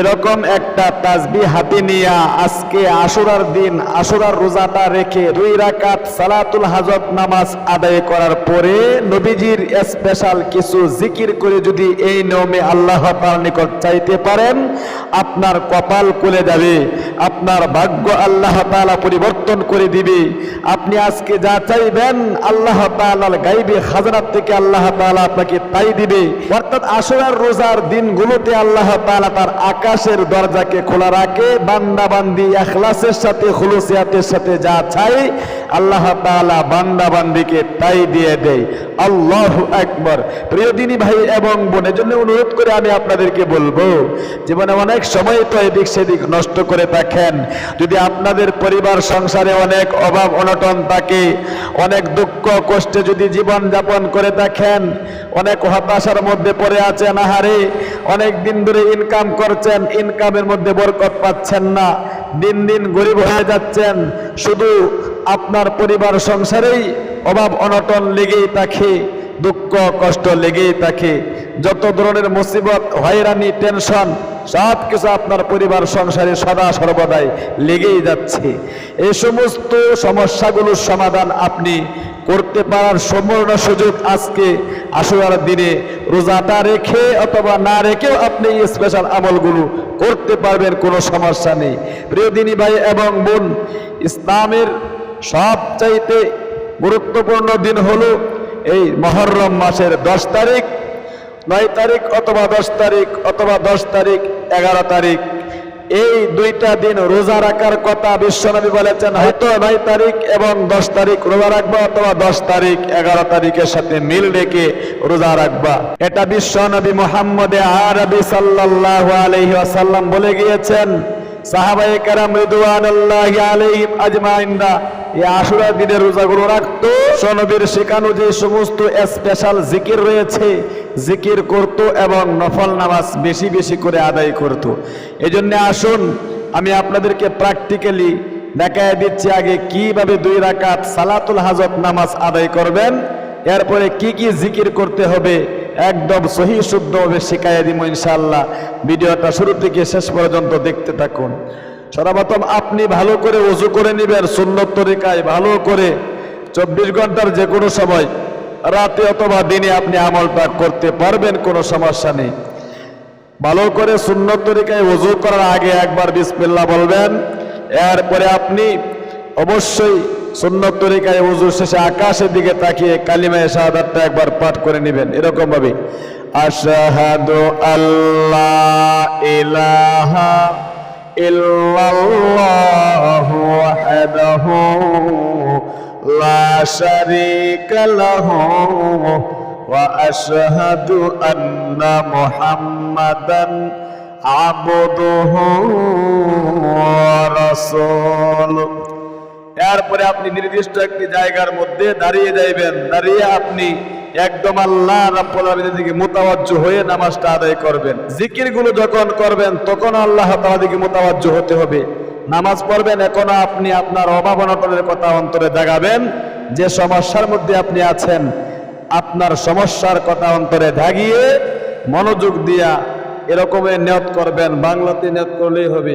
এরকম একটা তাজবি হাতে নিয়া আজকে আশুরার দিন, আশুরার রোজাটা রেখে দুই রাকাত সালাতুল হাজত নামাজ আদায় করার পরে নবীজির স্পেশাল কিছু জিকির করে যদি এই নিয়মে আল্লাহ তাআলার নিকট চাইতে পারেন, আপনার কপাল খুলে যাবে, আপনার ভাগ্য আল্লাহ তালা পরিবর্তন করে দিবে। আপনি আজকে যা চাইবেন, আল্লাহ তাআলার গাইবে খাজানার থেকে আল্লাহ তাআলা আপনাকে তাই দিবে। অর্থাৎ আশুরার রোজার দিনগুলোতে আল্লাহ তাআলা তার আকাশের দরজাকে খোলা রাখে বান্দা বান্দি এখলাসের সাথে, খুলুসিয়াতের সাথে যা চাই, আল্লাহ তাআলা বান্দা বান্দিকে তাই দিয়ে দেয়। আল্লাহ একবার প্রিয় দিনী ভাই এবং বোনের জন্য অনুরোধ করে আমি আপনাদেরকে বলব, জীবনে অনেক সময় তো এদিক সেদিক নষ্ট করে থাকেন। যদি আপনাদের পরিবার, সংসারে অনেক অভাব, অনটন থাকে, অনেক দুঃখ, কষ্টে যদি জীবন যাপন করে থাকেন, অনেক হতাশার মধ্যে পড়ে আছেন, আহারে, অনেক দিন ধরে ইনকাম করছেন ইনকামের মধ্যে বরকত পাচ্ছেন না, দিন দিন গরিব হয়ে যাচ্ছেন। শুধু আপনার পরিবার সংসারেই অভাব অনটন লেগেই থাকে, দুঃখ কষ্ট লেগেই থাকে। যত ধরনের মুসিবত, হয়রানি টেনশন সব কিছু আপনার পরিবার সংসারে সদা সর্বদাই লেগেই যাচ্ছে। এই সমস্ত সমস্যাগুলোর সমাধান আপনি করতে পারার সম্পূর্ণ সুযোগ আজকে আসুয়ার দিনে। রোজাটা রেখে অথবা না রেখেও আপনি স্পেশাল আমলগুলো করতে পারবেন, কোনো সমস্যা নেই। প্রিয় দিনী ভাই এবং বোন, ইসলামের সবচাইতে গুরুত্বপূর্ণ দিন হলো এই মহরম মাসের দশ তারিখ, নয় তারিখ অথবা দশ তারিখ অথবা দশ তারিখ, এগারো তারিখ। এই দুইটা দিন রোজা রাখার কথা বিশ্বনবী বলেছেন, হয়তো নয় তারিখ এবং দশ তারিখ রোজা রাখবা অথবা দশ তারিখ, এগারো তারিখের সাথে মিল রেখে রোজা রাখবা। এটা বিশ্বনবী মোহাম্মদে আরবি সাল্লাহ আলাইহি আসাল্লাম বলে গিয়েছেন। সাহাবায়ে কেরাম আলাইহিম আজমাইনরা এই আশুরা দিনের রোজাগুলো রাখতো। সনবীর শেখানো যে সমস্ত স্পেশাল জিকির রয়েছে জিকির করত এবং নফল নামাজ বেশি বেশি করে আদায় করত। এজন্য আসুন, আমি আপনাদেরকে প্র্যাকটিক্যালি দেখায় দিচ্ছি আগে কীভাবে দুই রাকাত সালাতুল হাজত নামাজ আদায় করবেন, এরপরে কি কি জিকির করতে হবে, একদম সহি শুদ্ধভাবে শিখাইয়া দিব ইনশাআল্লাহ। ভিডিওটা শুরু থেকে শেষ পর্যন্ত দেখতে থাকুন। সর্বপ্রথম আপনি ভালো করে উজু করে নেবেন সুন্নত তরিকায়, ভালো করে। চব্বিশ ঘণ্টার যে কোনো সময়, রাতে অথবা দিনে আপনি আমলটা করতে পারবেন, কোনো সমস্যা নেই। ভালো করে সুন্নত তরিকায় উজু করার আগে একবার বিসমিল্লাহ বলবেন। এরপরে আপনি অবশ্যই সুন্নত তরিকায় উজু শেষে আকাশের দিকে তাকিয়ে কালিমায় শাহাদাতটা একবার পাঠ করে নেবেন এরকম ভাবে আশহাদু আল্লাহ ইলাহা ইল্লাল্লাহ ওয়াহদাহু লা শারীকা লাহু ওয়া আশহাদু আন্না মুহাম্মাদান এরপরে আপনি নির্দিষ্ট একটি জায়গার মধ্যে দাঁড়িয়ে যাইবেন। দাঁড়িয়ে আপনি একদম আল্লাহ রাব্বুল আলামিনের দিকে মুতাওয়াজ্জ হয়ে নামাজটা আদায় করবেন। জিকিরগুলো যখন করবেন তখন আল্লাহ তাআলার দিকে মুতাওয়াজ্জ হতে হবে। নামাজ পড়বেন এখন আপনি আপনার অভাব অনটনের কথা অন্তরে জাগাবেন যে সমস্যার মধ্যে আপনি আছেন, আপনার সমস্যার কথা অন্তরে দাগিয়ে মনোযোগ দিয়া এরকমের নিয়ত করবেন। বাংলাতে নিয়ত করলেই হবে।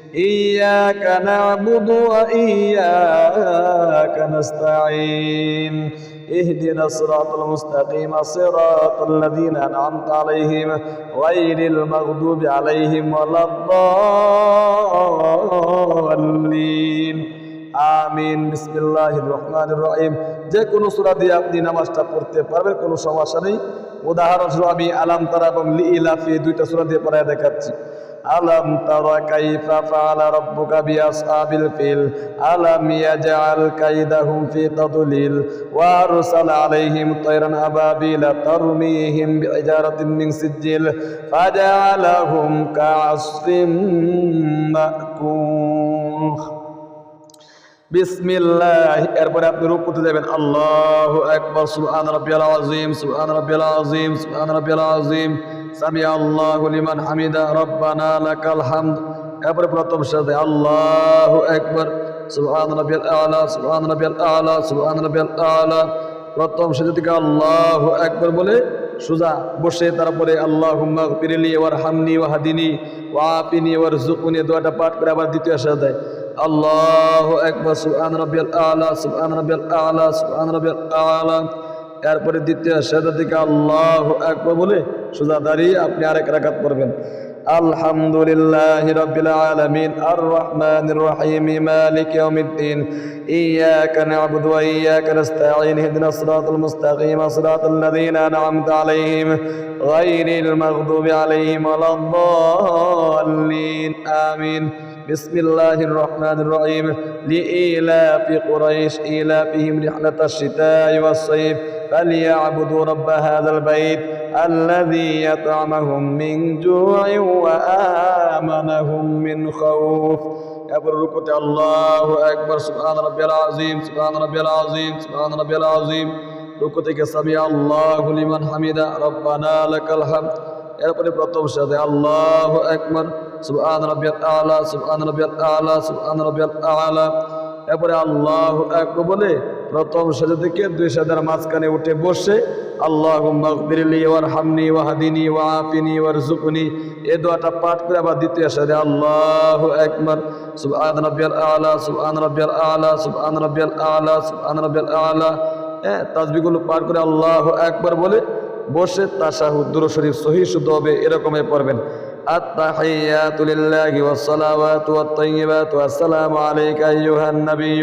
إياك نعبد وإياك نستعين اهدنا الصراط المستقيم صراط الذين أنعمت عليهم غير المغضوب عليهم ولا الضالين আমিন বিসমিল্লাহ রহমান রহিম যে কোনো সুরা দিয়ে আপনি নামাজটা পড়তে পারবেন কোনো সমস্যা নেই উদাহরণস্বরূপ আমি আলাম তারা এবং লি ইলাফি দুইটা সুরা দিয়ে পড়ায় দেখাচ্ছি ألم تر كيف فعل ربك بأصحاب الفيل ألم يجعل كيدهم في تضليل وأرسل عليهم طيرا أبابيل ترميهم بحجارة من سجيل فجعلهم كعصف مأكول বিসমিল্লাহ এরপরে আপনি রুকুতে যাবেন আল্লাহু আকবার সুবহান রাব্বিয়াল আযীম সুবহান রাব্বিয়াল আযীম সুবহান রাব্বিয়াল আযীম সামি আল্লাহু লিমান হামিদা, রব্বানা লাকাল হামদ। এরপরে প্রথম সাথে আল্লাহু আকবার সুবহান রাব্বিয়াল আলা সুবহান রাব্বিয়াল আলা সুবহান রাব্বিয়াল আলা। প্রথম সাথে থেকে আল্লাহু আকবার বলে সুজা বসে, তারপরে আল্লাহুম্মা গফিরলি ওয়ারহামনি ওয়াহদিনি ওয়াআফিনি ওয়ারযুকনি, দোয়াটা পাঠ করে আবার দ্বিতীয় সাথে আল্লাহ একবার সুবহান রাব্বিয়াল আলা সুবহান রাব্বিয়াল আলা সুবহান রাব্বিয়াল আলা। এরপরে দ্বিতীয় সেদা থেকে আল্লাহ একবার বলে সোজা দাঁড়িয়ে আপনি আরেক রাকাত পড়বেন আলহামদুলিল্লাহ রাব্বিল আলামিন আর রহমানির রহিম মালিক ইয়াউমিদ্দিন إياك نعبد وإياك نستعين اهدنا الصراط المستقيم صراط الذين أنعمت عليهم غير المغضوب عليهم ولا الضالين آمين بسم الله الرحمن الرحيم لإيلاف قريش إيلافهم رحلة الشتاء والصيف فليعبدوا رب هذا البيت الذي يطعمهم من جوع وآمنهم من خوف এরপর রুকুতে আল্লাহ একবার সুবহান রাব্বিয়াল আযীম সুবহান রাব্বিয়াল আযীম সুবহান রাব্বিয়াল আযীম রুকু থেকে সামি আল্লাহু লিমান হামিদা রব্বানা লাকাল হামদ এরপরে প্রথম সাথে আল্লাহু আকবার সুবহান রাব্বিয়াল আলা সুবহান রাব্বিয়াল আলা সুবহান রাব্বিয়াল আলা এরপরে আল্লাহ আকবার বলে প্রথম সাজা থেকে দুই সাজার মাঝখানে উঠে বসে আল্লাহ মগবিরলি ওয়ার হামনি ওয়াহাদিনী ওয়াফিনি ওয়ার জুকনি এ দোয়াটা পাঠ করে আবার দ্বিতীয় সাজে আল্লাহ একবার সুবহান রাব্বিয়াল আলা সুবহান রাব্বিয়াল আলা সুবহান রাব্বিয়াল আলা সুবহান রাব্বিয়াল আলা হ্যাঁ তাজবিগুলো পাঠ করে আল্লাহ একবার বলে বসে তাশাহুদ দুরূদ শরীফ সহি শুদ্ধ হবে এরকমই পড়বেন التحيات لله والصلوات والطيبات والسلام عليك أيها النبي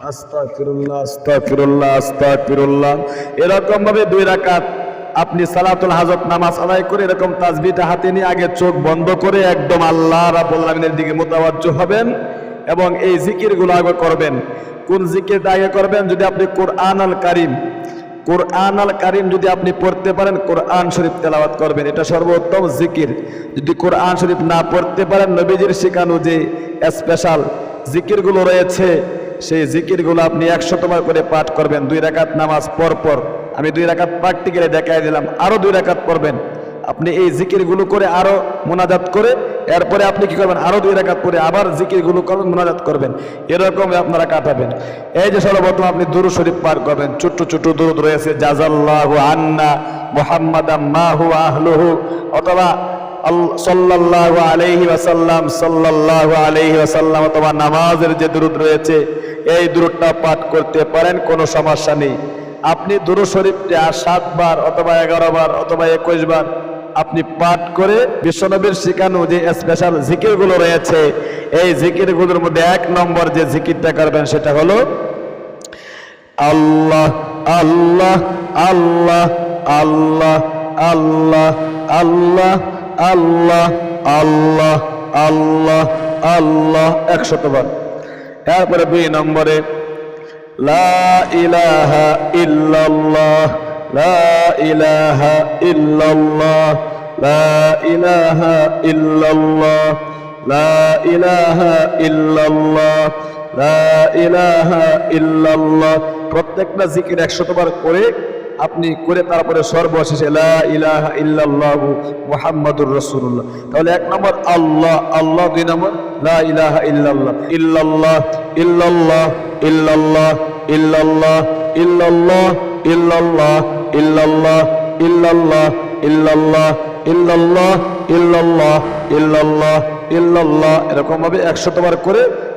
আস্তাগফিরুল্লাহ আস্তাগফিরুল্লাহ এরকম ভাবে দুই রাকাত আপনি সালাতুল হাজত নামাজ আদায় করে এরকম তাজবিটা হাতে নিয়ে আগে চোখ বন্ধ করে একদম আল্লাহ রাব্বুল আলামিনের দিকে মোতাবাজ্জ হবেন এবং এই জিকিরগুলো আগে করবেন। কোন জিকিরটা আগে করবেন? যদি আপনি কোরআন আল কারিম কোরআন আল কারিম যদি আপনি পড়তে পারেন, কোরআন শরীফ তেলাওয়াত করবেন। এটা সর্বোত্তম জিকির। যদি কোরআন শরীফ না পড়তে পারেন, নবীজির শেখানো যে স্পেশাল জিকিরগুলো রয়েছে সেই জিকিরগুলো আপনি একশতবার করে পাঠ করবেন, দুই রাকাত নামাজ পর পর। আমি দুই রাকাত প্র্যাকটিক্যালি দেখাই দিলাম, আরও দুই রাকাত পড়বেন। আপনি এই জিকিরগুলো করে আরও মোনাজাত করে, এরপরে আপনি কি করবেন, আরও দুই রাকাত পরে আবার জিকিরগুলো করবেন মোনাজাত করবেন। এরকম আপনারা কাটাবেন। এই যে সর্বপ্রথম আপনি দুরু শরীফ পার করবেন, ছোট্ট ছোট্ট দুরুদ রয়েছে জাজাল্লাহু আন্না মুহাম্মাদাম মাহু আহলুহু, অথবা সাল্লাল্লাহু আলাইহি ওয়াসাল্লাম, সাল্লাল্লাহু আলাইহি ওয়াসাল্লাম, অথবা নামাজের যে দুরুদ রয়েছে এই দুরুদটা পাঠ করতে পারেন কোনো সমস্যা নেই আপনি দুরু শরীফটা সাতবার অথবা এগারো বার অথবা একুশ বার আপনি পাঠ করে বিশ্বনবীর শিখানো যে স্পেশাল জিকিরগুলো রয়েছে এই জিকিরগুলোর মধ্যে এক নম্বর যে জিকিরটা করবেন সেটা হলো আল্লাহ আল্লাহ আল্লাহ আল্লাহ আল্লাহ আল্লাহ আল্লাহ আল্লাহ আল্লাহ আল্লাহ একশতবার এরপরে দুই নম্বরে লা ইলাহা ইল্লাল্লাহ লা ইলাহা প্রত্যেকটা জিকির একশতবার করে আপনি করে তারপরে সর্বশেষে ইলাহা ইল্লাল্লাহু মুহাম্মাদুর রাসূলুল্লাহ তাহলে এক নম্বর আল্লাহ আল্লাহ দুই নম্বর লা ইলাহা ইল্লাল্লাহ ইল্লাল্লাহ ইল্লাল্লাহ ইল্লাল্লাহ ইল্লাল্লাহ ইল্লাল্লাহ ইল্লাল্লাহ ইল্লাল্লাহ ইল্লাল্লাহ ইল্লাল্লাহ ইল্লাল্লাহ ইল্লাল্লাহ ইল্লাল্লাহ ইল্লাল্লাহ এরকম ভাবে একশতবার করে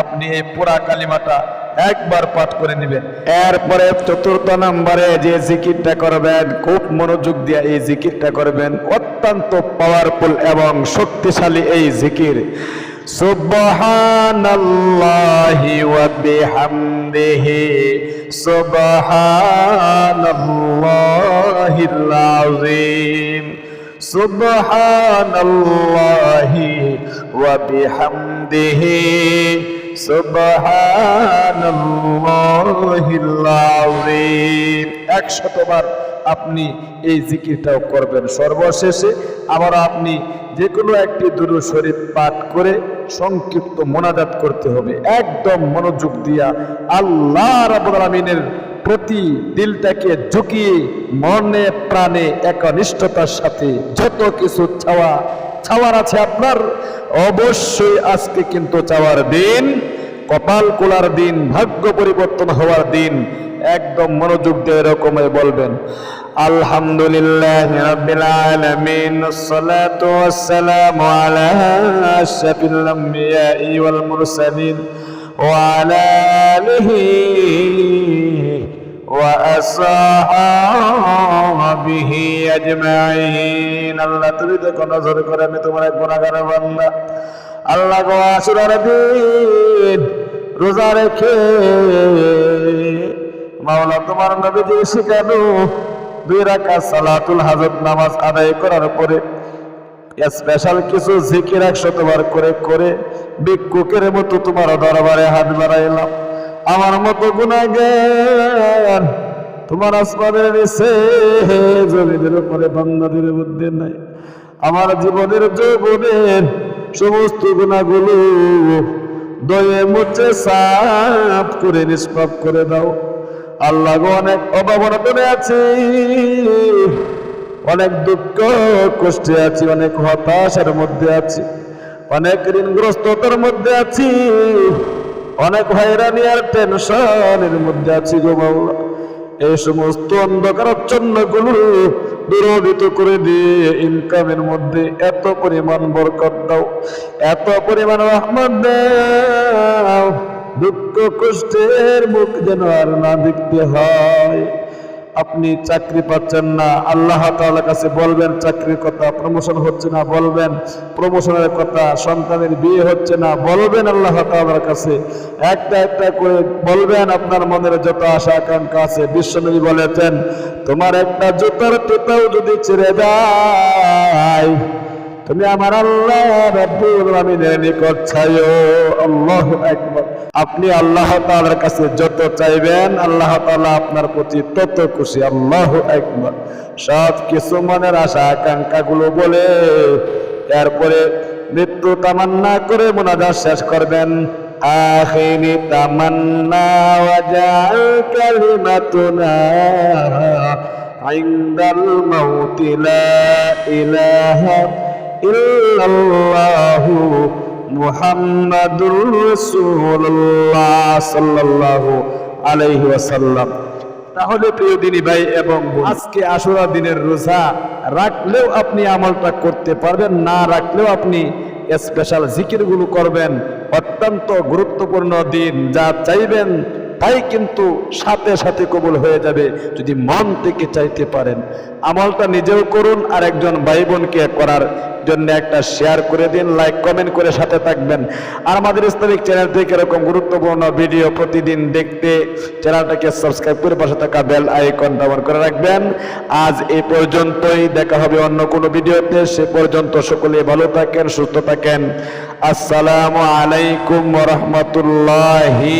আপনি এই পুরা কালিমাটা একবার পাঠ করে নেবেন। এরপরে চতুর্থ নম্বরে যে জিকিরটা করবেন, খুব মনোযোগ দিয়ে এই জিকিরটা করবেন। অত্যন্ত পাওয়ারফুল এবং শক্তিশালী এই জিকির। সুবহানাল্লাহি ওয়া বিহামদিহি। সুবহানাল্লাহি ওয়া একশতবার আপনি এই জিকিরটাও করবেন। সর্বশেষে আবার আপনি যে কোনো একটি দুরু শরীফ পাঠ করে সংক্ষিপ্ত মোনাজাত করতে হবে। একদম মনোযোগ দিয়া আল্লাহ আলামিনের প্রতি দিলটাকে ঝুঁকিয়ে মনে প্রাণে একনিষ্ঠতার সাথে যত কিছু চাওয়া চাওয়ার আছে আপনার? অবশ্যই আজকে কিন্তু চাওয়ার দিন, কপাল কোলার দিন, ভাগ্য পরিবর্তন হওয়ার দিন, একদম মনোযোগ দিয়ে এরকমই বলবেন। আলহামদুলিল্লাহ আল্লাহ, তুমি দেখো নজর করে, আমি তোমার এক গুনাহগার বান্দা। আল্লাহ গো আসুরার দিন রোজা রেখে মাওলা, তোমার নবীজি শিখানো দুই রাকাত সালাতুল হাজত নামাজ আদায় করার পরে স্পেশাল কিছু জিকির একশতবার করে করে ভিক্ষুকের মতো তোমার দরবারে হাত বাড়াইলাম। আমার মতো গুণাগার। তোমার আসমানের নিচে জমিদের উপরে বান্দাদের মধ্যে নাই। আমার জীবনের যৌবনের সমস্ত গুণাগুলো দয়ে মুছে সাফ করে, নিষ্পাপ করে দাও। আল্লাহ অনেক অভাবনটনে আছি। অনেক দুঃখ, কষ্টে আছি। অনেক হতাশার মধ্যে আছি। অনেক ঋণগ্রস্ততার মধ্যে আছি। অনেক হয়রানি আর টেনশনের মধ্যে আছি গো মাওলা। এই সমস্ত অন্ধকারাচ্ছন্নগুলো দূরভূত করে দিয়ে ইনকামের মধ্যে এত পরিমাণ বরকত দাও, এত পরিমাণ রহমত দাও। দুঃখ কষ্টের মুখ যেন আর না দেখতে হয়। আপনি চাকরি পাচ্ছেন না, আল্লাহ তাআলার কাছে বলবেন, চাকরির কথা প্রমোশন হচ্ছে না, বলবেন প্রমোশনের কথা, সন্তানের বিয়ে হচ্ছে না, বলবেন আল্লাহ তাআলার কাছে। একটা একটা করে বলবেন, আপনার মনের যত আশা, আকাঙ্ক্ষা আছে বিশ্বনবী বলেছেন, তোমার একটা জুতার টুতাও যদি ছেড়ে দেয় তুমি আমার আল্লাহ রাব্বুল আলামিনের নিকট চাইও আল্লাহু আকবার আপনি আল্লাহ তাআলার কাছে যত চাইবেন আল্লাহ তাআলা আপনার প্রতি তত খুশি আল্লাহু আকবার সব কিছু মনের আশা আকাঙ্ক্ষা গুলো বলে এরপরে মৃত্যু তামান্না করে মোনাজাত শেষ করবেন আখিরি তামান্না ওয়াজাল কালিমাতুনা عند الموت لا إله إلا ইল্লাল্লাহু মুহাম্মাদুর রাসূলুল্লাহ সাল্লাল্লাহু আলাইহি ওয়াসাল্লাম। তাহলে প্রিয় দিনী ভাই এবং আজকে আশুরা দিনের রোজা রাখলেও আপনি আমলটা করতে পারবেন, না রাখলেও আপনি স্পেশাল জিকিরগুলো করবেন। অত্যন্ত গুরুত্বপূর্ণ দিন, যা চাইবেন তাই কিন্তু সাথে সাথে কবুল হয়ে যাবে, যদি মন থেকে চাইতে পারেন। আমলটা নিজেও করুন আর একজন ভাই বোনকে করার জন্য একটা শেয়ার করে দিন লাইক কমেন্ট করে সাথে থাকবেন। আর আমাদের ইসলামিক চ্যানেল থেকে এরকম গুরুত্বপূর্ণ ভিডিও প্রতিদিন দেখতে চ্যানেলটাকে সাবস্ক্রাইব করে পাশে থাকা বেল আইকন অন করে রাখবেন। আজ এ পর্যন্তই, দেখা হবে অন্য কোনো ভিডিওতে সে পর্যন্ত সকলে ভালো থাকেন, সুস্থ থাকেন। আসসালামু আলাইকুম রহমতুল্লাহি